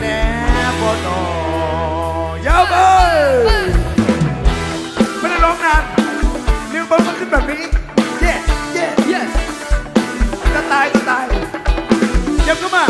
แน่บ่นอยาวไปไม่ได้ร้องนานนิ้วเบิ้ลมันขึ้นแบบนี้เย้เย้เย้จะตายจะตายยังก็มา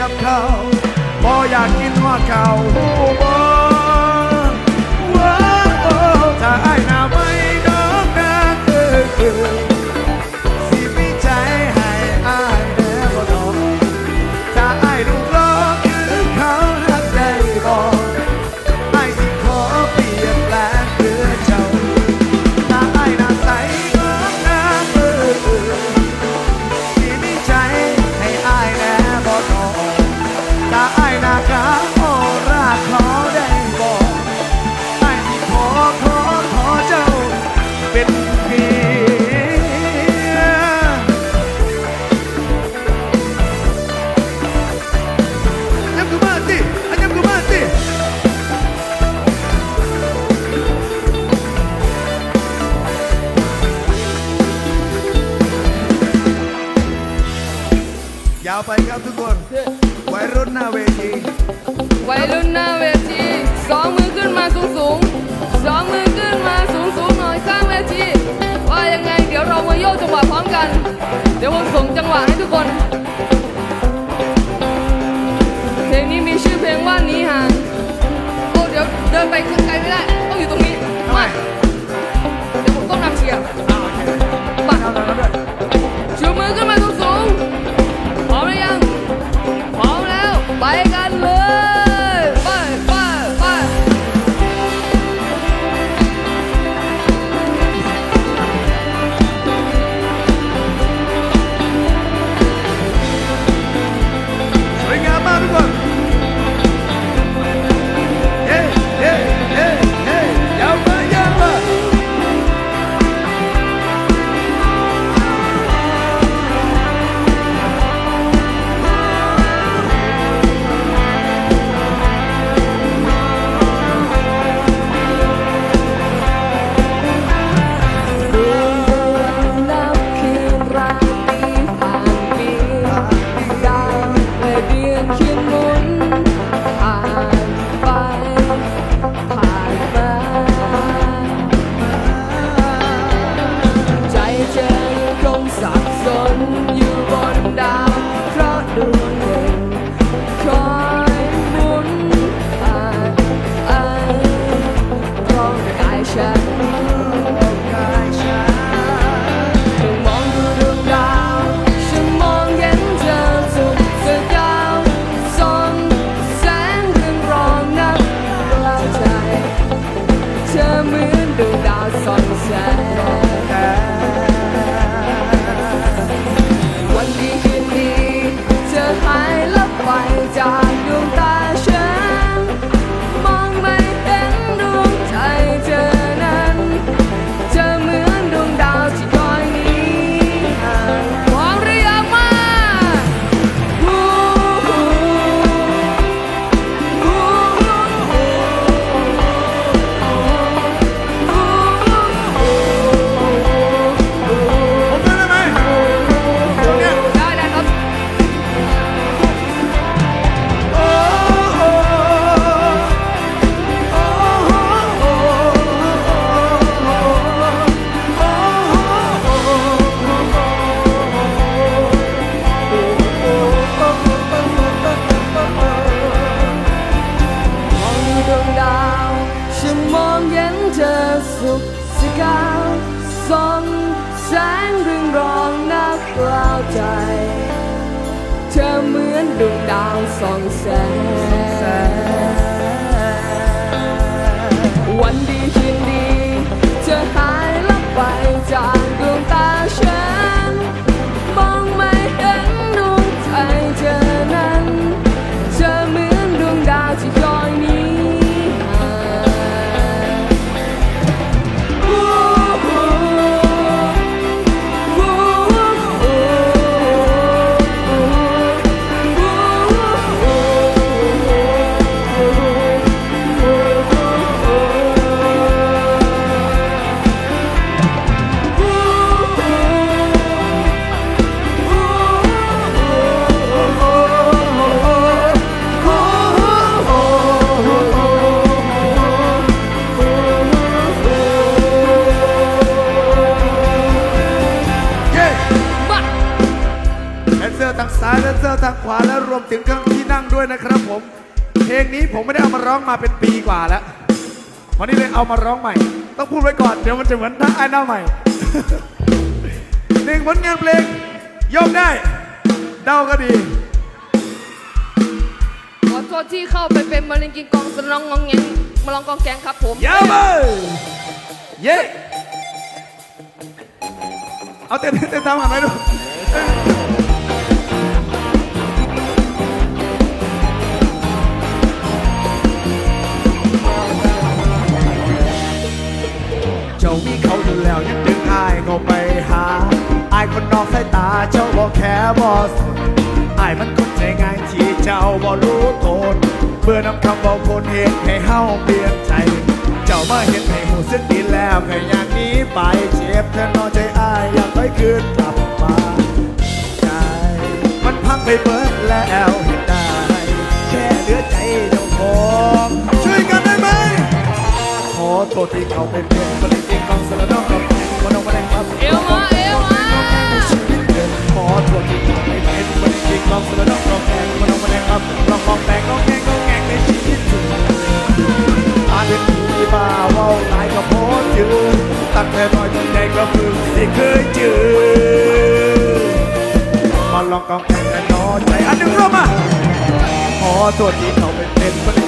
กับเขาบ่อยากกินว่าเขาผู้บ่ คนวัยรุ่นนาเวทีวัยรุ่นนาเวทีสองมือขึ้นมาสูงสูงสองมือขึ้นมาสูงสูงหน่อยข้างเวทีว่ายังไงเดี๋ยวเรามาโยกจังหวะพร้อมกัน เดี๋ยวผมส่งจังหวะให้ทุกคนเพลงนี้มีชื่อเพลงว่านี้ห่างโอ้เดี๋ยวเดินไปไกลไม่ได้ sunset. ใจ เธอเหมือนดวงดาวส่องแสงวันดีคืนดีายแดนเซอร์ทางขวาและรวมถึงเครื่องที่นั่งด้วยนะครับผม เพลงนี้ผมไม่ได้เอามาร้องมาเป็นปีกว่าแล้ววันนี้เลยเอามาร้องใหม่ ต้องพูดไว้ก่อนเดี๋ยวมันจะเหมือนท่าไอ้หน้าใหม่หนึ่งผลงานเพลงยกได้ เดาก็ดี ขอโทษที่เข้าไปเป็นมะเร็งกินกองสนองงองแงงมาลองกองแกงครับผม ยาวไปเย้เอาเต้นเต้นตามกันไหมดู คนนอกสายตาเจ้าบอกแค่บอสนอายมันคนใจง่ายที่เจ้าบ่รู้ตนเบื่อนำคำบอกคนเหตุให้เฮาเปลี่ยนใจ เจ้ามาเห็นให้หูสึกดีแล้วแค่อยากหนี้ไปเจ็บแค่นอนใจอายอยากไปคืนกลับมาใจมันพังไปเบิดแล้วเห็นได้แค่เหลือใจเจ้าของช่วยกันได้ไหมขอโทษที่เขาเป็นเพื่อนคนจริงๆของสารนอกกับแข่งคนเอามาแดงครับเอวมาเอ กองแข่งกันน้อยใจอันหนึ่งร่วมมาขอตัวที่เขาเป็นเป็นคน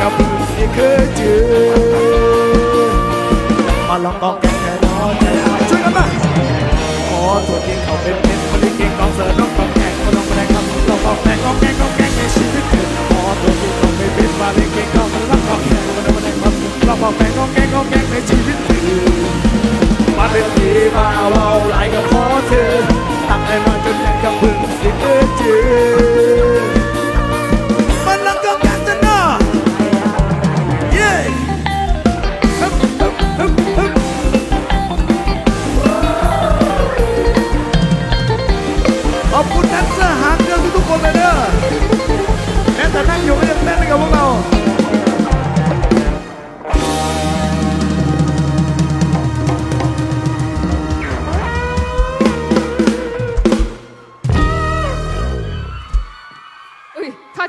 กับผู้ที่เคยเจอมาลองกองแกงแค่นอนใจอาช่วยกันมาขอตัวที่เขาเป็นเป็นคนที่เก่งกองเสริม